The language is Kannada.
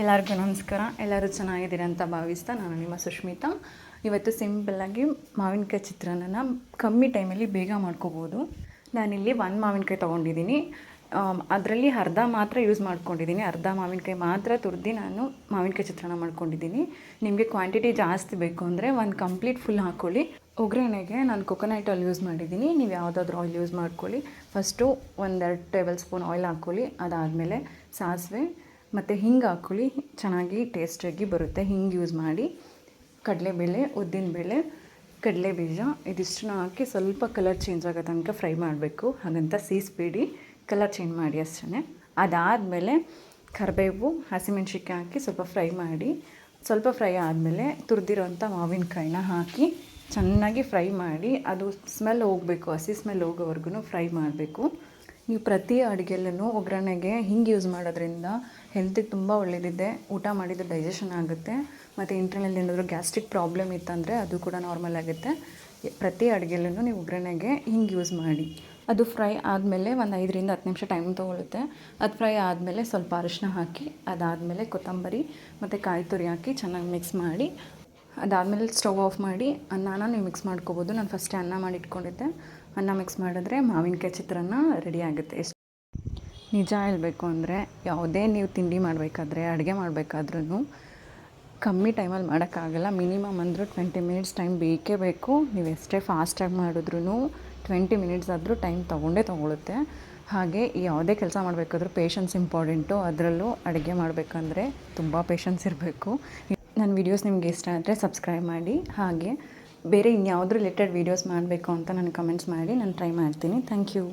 ಎಲ್ಲರಿಗೂ ನಮಸ್ಕಾರ. ಎಲ್ಲರೂ ಚೆನ್ನಾಗಿದ್ದೀರಿ ಅಂತ ಭಾವಿಸ್ತಾ ನಾನು ನಿಮ್ಮ ಸುಷ್ಮಿತಾ ಇವತ್ತು ಸಿಂಪಲ್ಲಾಗಿ ಮಾವಿನಕಾಯಿ ಚಿತ್ರಾನ್ನ ಕಮ್ಮಿ ಟೈಮಲ್ಲಿ ಬೇಗ ಮಾಡ್ಕೋಬೋದು. ನಾನಿಲ್ಲಿ ಒಂದು ಮಾವಿನಕಾಯಿ ತೊಗೊಂಡಿದ್ದೀನಿ. ಅದರಲ್ಲಿ ಅರ್ಧ ಮಾತ್ರ ಯೂಸ್ ಮಾಡ್ಕೊಂಡಿದ್ದೀನಿ. ಅರ್ಧ ಮಾವಿನಕಾಯಿ ಮಾತ್ರ ತುರ್ದು ನಾನು ಮಾವಿನಕಾಯಿ ಚಿತ್ರಾನ್ನ ಮಾಡ್ಕೊಂಡಿದ್ದೀನಿ. ನಿಮಗೆ ಕ್ವಾಂಟಿಟಿ ಜಾಸ್ತಿ ಬೇಕು ಅಂದರೆ ಒಂದು ಕಂಪ್ಲೀಟ್ ಫುಲ್ ಹಾಕ್ಕೊಳ್ಳಿ ಒಗ್ಗರಣೆಗೆ ನಾನು ಕೊಕೊನಟ್ ಆಯಿಲ್ ಯೂಸ್ ಮಾಡಿದ್ದೀನಿ. ನೀವು ಯಾವುದಾದ್ರೂ ಆಯಿಲ್ ಯೂಸ್ ಮಾಡ್ಕೊಳ್ಳಿ. ಫಸ್ಟು ಒಂದೆರಡು ಟೇಬಲ್ ಸ್ಪೂನ್ ಆಯಿಲ್ ಹಾಕ್ಕೊಳ್ಳಿ ಅದಾದಮೇಲೆ ಸಾಸಿವೆ ಮತ್ತು ಹಿಂಗೆ ಹಾಕ್ಕೊಳ್ಳಿ ಚೆನ್ನಾಗಿ ಟೇಸ್ಟಾಗಿ ಬರುತ್ತೆ. ಹಿಂಗೆ ಯೂಸ್ ಮಾಡಿ, ಕಡಲೆಬೇಳೆ ಉದ್ದಿನಬೇಳೆ ಕಡಲೆ ಬೀಜ, ಇದಿಷ್ಟನ್ನ ಹಾಕಿ ಸ್ವಲ್ಪ ಕಲರ್ ಚೇಂಜ್ ಆಗೋ ತನಕ ಫ್ರೈ ಮಾಡಬೇಕು. ಹಾಗಂತ ಸೀಸ್ಬೇಡಿ. ಕಲರ್ ಚೇಂಜ್ ಮಾಡಿ ಅಷ್ಟೇ ಅದಾದಮೇಲೆ ಕರಿಬೇವು, ಹಸಿಮೆಣ್ಸಿನ್ಕಾಯಿ ಹಾಕಿ ಸ್ವಲ್ಪ ಫ್ರೈ ಮಾಡಿ, ಸ್ವಲ್ಪ ಫ್ರೈ ಆದಮೇಲೆ ತುರಿದಿರೋಂಥ ಮಾವಿನಕಾಯಿನ ಹಾಕಿ ಚೆನ್ನಾಗಿ ಫ್ರೈ ಮಾಡಿ, ಅದು ಸ್ಮೆಲ್ ಹೋಗಬೇಕು, ಹಸಿ ಸ್ಮೆಲ್ ಹೋಗೋವರೆಗೂ ಫ್ರೈ ಮಾಡಬೇಕು. ನೀವು ಪ್ರತಿ ಅಡುಗೆಯಲ್ಲೂ ಒಗ್ಗರಣೆಗೆ ಹಿಂಗೆ ಯೂಸ್ ಮಾಡೋದ್ರಿಂದ ಹೆಲ್ತಿಗೆ ತುಂಬ ಒಳ್ಳೆಯದಿದೆ ಊಟ ಮಾಡಿದ್ರೆ ಡೈಜೆಷನ್ ಆಗುತ್ತೆ. ಮತ್ತು ಇಂಟರ್ನಲ್ಲಿ ಏನಾದರೂ ಗ್ಯಾಸ್ಟ್ರಿಕ್ ಪ್ರಾಬ್ಲಮ್ ಇತ್ತಂದರೆ ಅದು ಕೂಡ ನಾರ್ಮಲ್ ಆಗುತ್ತೆ. ಪ್ರತಿ ಅಡುಗೆಯಲ್ಲೂ ನೀವು ಒಗ್ಗರಣೆಗೆ ಹಿಂಗೆ ಯೂಸ್ ಮಾಡಿ. ಅದು ಫ್ರೈ ಆದಮೇಲೆ ಒಂದು ಐದರಿಂದ ಹತ್ತು ನಿಮಿಷ ಟೈಮ್ ತೊಗೊಳುತ್ತೆ. ಅದು ಫ್ರೈ ಆದಮೇಲೆ ಸ್ವಲ್ಪ ಅರಿಶಿನ ಹಾಕಿ, ಅದಾದಮೇಲೆ ಕೊತ್ತಂಬರಿ ಮತ್ತು ಕಾಯಿ ತುರಿ ಹಾಕಿ ಚೆನ್ನಾಗಿ ಮಿಕ್ಸ್ ಮಾಡಿ. ಅದಾದಮೇಲೆ ಸ್ಟವ್ ಆಫ್ ಮಾಡಿ ಅನ್ನನ ನೀವು ಮಿಕ್ಸ್ ಮಾಡ್ಕೋಬೋದು. ನಾನು ಫಸ್ಟೇ ಅನ್ನ ಮಾಡಿ ಇಟ್ಕೊಂಡಿದ್ದೆ. ಅನ್ನ ಮಿಕ್ಸ್ ಮಾಡಿದ್ರೆ ಮಾವಿನಕಾಯಿ ಚಿತ್ರಾನ್ನ ರೆಡಿ ಆಗುತ್ತೆ. ಎಷ್ಟು ನಿಜ ಹೇಳಬೇಕು ಅಂದರೆ ಯಾವುದೇ ನೀವು ತಿಂಡಿ ಮಾಡಬೇಕಾದ್ರೆ, ಅಡುಗೆ ಮಾಡಬೇಕಾದ್ರೂ ಕಮ್ಮಿ ಟೈಮಲ್ಲಿ ಮಾಡೋಕ್ಕಾಗಲ್ಲ. ಮಿನಿಮಮ್ ಅಂದರೂ ಟ್ವೆಂಟಿ ಮಿನಿಟ್ಸ್ ಟೈಮ್ ಬೇಕೇ ಬೇಕು. ನೀವು ಎಷ್ಟೇ ಫಾಸ್ಟಾಗಿ ಮಾಡಿದ್ರೂ ಟ್ವೆಂಟಿ ಮಿನಿಟ್ಸ್ ಆದರೂ ಟೈಮ್ ತೊಗೊಂಡೇ ತೊಗೊಳುತ್ತೆ. ಹಾಗೆ ಯಾವುದೇ ಕೆಲಸ ಮಾಡಬೇಕಾದ್ರೂ ಪೇಷನ್ಸ್ ಇಂಪಾರ್ಟೆಂಟು ಅದರಲ್ಲೂ ಅಡುಗೆ ಮಾಡಬೇಕಂದ್ರೆ ತುಂಬ ಪೇಷನ್ಸ್ ಇರಬೇಕು. ನನ್ನ ವೀಡಿಯೋಸ್ ನಿಮಗೆ ಇಷ್ಟ ಆದರೆ ಸಬ್ಸ್ಕ್ರೈಬ್ ಮಾಡಿ, ಹಾಗೆ ಬೇರೆ ಇನ್ಯಾವುದ್ರ ರಿಲೇಟೆಡ್ ವೀಡಿಯೋಸ್ ಮಾಡಬೇಕು ಅಂತ ನನಗೆ ಕಮೆಂಟ್ಸ್ ಮಾಡಿ, ನಾನು ಟ್ರೈ ಮಾಡ್ತೀನಿ. Thank you